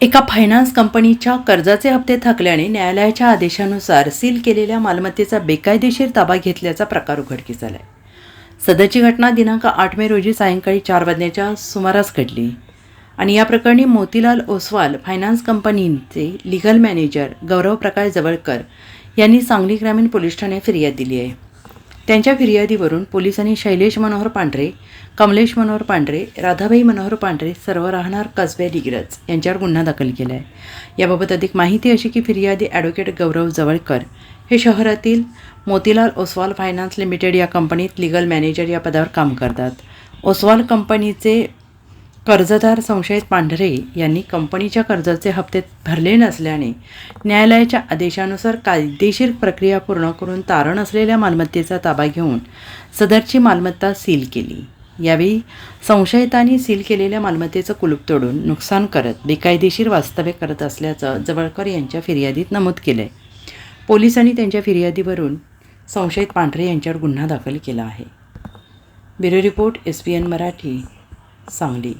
एका फायनान्स कंपनीच्या कर्जाचे हप्ते थकल्याने न्यायालयाच्या आदेशानुसार सील केलेल्या मालमत्तेचा बेकायदेशीर ताबा घेतल्याचा प्रकार उघडकीस आलाय. सदरची घटना दिनांक आठ मे रोजी सायंकाळी चार वाजण्याच्या सुमारास घडली आणि या प्रकरणी मोतीलाल ओसवाल फायनान्स कंपनीचे लिगल मॅनेजर गौरव प्रकाश जवळकर यांनी सांगली ग्रामीण पोलीस ठाण्यात फिर्याद दिली आहे. त्यांच्या फिर्यादीवरून पोलिसांनी शैलेश मनोहर पांढरे कमलेश मनोहर पांढरे राधाबाई मनोहर पांढरे सर्व राहणार कसबे डिग्रज यांच्यावर गुन्हा दाखल केला आहे याबाबत अधिक माहिती अशी की फिर्यादी ॲडव्होकेट गौरव जवळकर हे शहरातील मोतीलाल ओसवाल फायनान्स लिमिटेड या कंपनीत लिगल मॅनेजर या पदावर काम करतात. ओसवाल कंपनीचे कर्जदार संशयित पांढरे यांनी कंपनीच्या कर्जाचे हप्ते भरले नसल्याने न्यायालयाच्या आदेशानुसार कायदेशीर प्रक्रिया पूर्ण करून तारण असलेल्या मालमत्तेचा ताबा घेऊन सदरची मालमत्ता सील केली. यावेळी संशयितांनी सील केलेल्या मालमत्तेचं कुलूप तोडून नुकसान करत बेकायदेशीर वास्तव्य करत असल्याचं जवळकर यांच्या फिर्यादीत नमूद केलं आहे पोलिसांनी त्यांच्या फिर्यादीवरून संशयित पांढरे यांच्यावर गुन्हा दाखल केला आहे. Bureau report S P N Marathi Sangli.